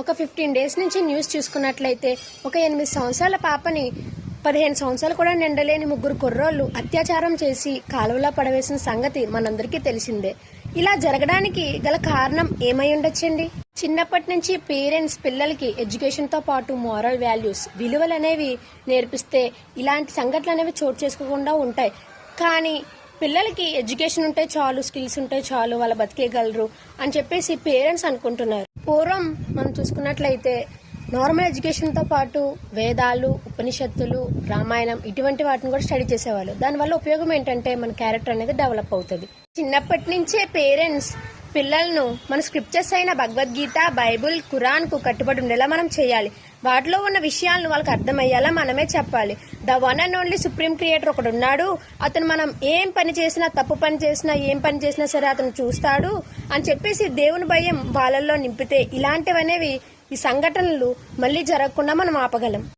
ఒక fifteen days నుంచి news చూసుకున్నట్లయితే ఒక ఎనిమిది సంవత్సరాల పాపని పదిహేను సంవత్సరాలు కూడా నిండలేని ముగ్గురు కుర్రోళ్ళు అత్యాచారం చేసి కాలువలో పడవేసిన సంగతి మనందరికీ తెలిసిందే. ఇలా జరగడానికి గల కారణం ఏమై ఉండొచ్చండి? చిన్నప్పటి నుంచి పేరెంట్స్ పిల్లలకి ఎడ్యుకేషన్తో పాటు మోరల్ వాల్యూస్ విలువలు అనేవి నేర్పిస్తే ఇలాంటి సంఘటనలు అనేవి చోటు చేసుకోకుండా ఉంటాయి. కానీ పిల్లలకి ఎడ్యుకేషన్ ఉంటే చాలు స్కిల్స్ ఉంటే చాలు వాళ్ళు బతికేయగలరు అని చెప్పేసి పేరెంట్స్ అనుకుంటున్నారు. పూర్వం మనం చూసుకున్నట్లయితే నార్మల్ ఎడ్యుకేషన్తో పాటు వేదాలు ఉపనిషత్తులు రామాయణం ఇటువంటి వాటిని కూడా స్టడీ చేసేవాళ్ళు. దానివల్ల ఉపయోగం ఏంటంటే మన క్యారెక్టర్ అనేది డెవలప్ అవుతుంది. చిన్నప్పటి నుంచే పేరెంట్స్ పిల్లలను మన స్క్రిప్చర్స్ అయిన భగవద్గీత బైబుల్ ఖురాన్కు కట్టుబడి ఉండేలా మనం చేయాలి. వాటిలో ఉన్న విషయాలను వాళ్ళకి అర్థమయ్యేలా మనమే చెప్పాలి. The one and only supreme creator ఒకడు ఉన్నాడు. అతను మనం ఏం పని చేసినా తప్పు పని చేసినా ఏం పని చేసినా సరే అతను చూస్తాడు అని చెప్పేసి దేవుని భయం వాళ్ళల్లో నింపితే ఇలాంటివనేవి ఈ సంఘటనలు మళ్ళీ జరగకుండా మనం ఆపగలం.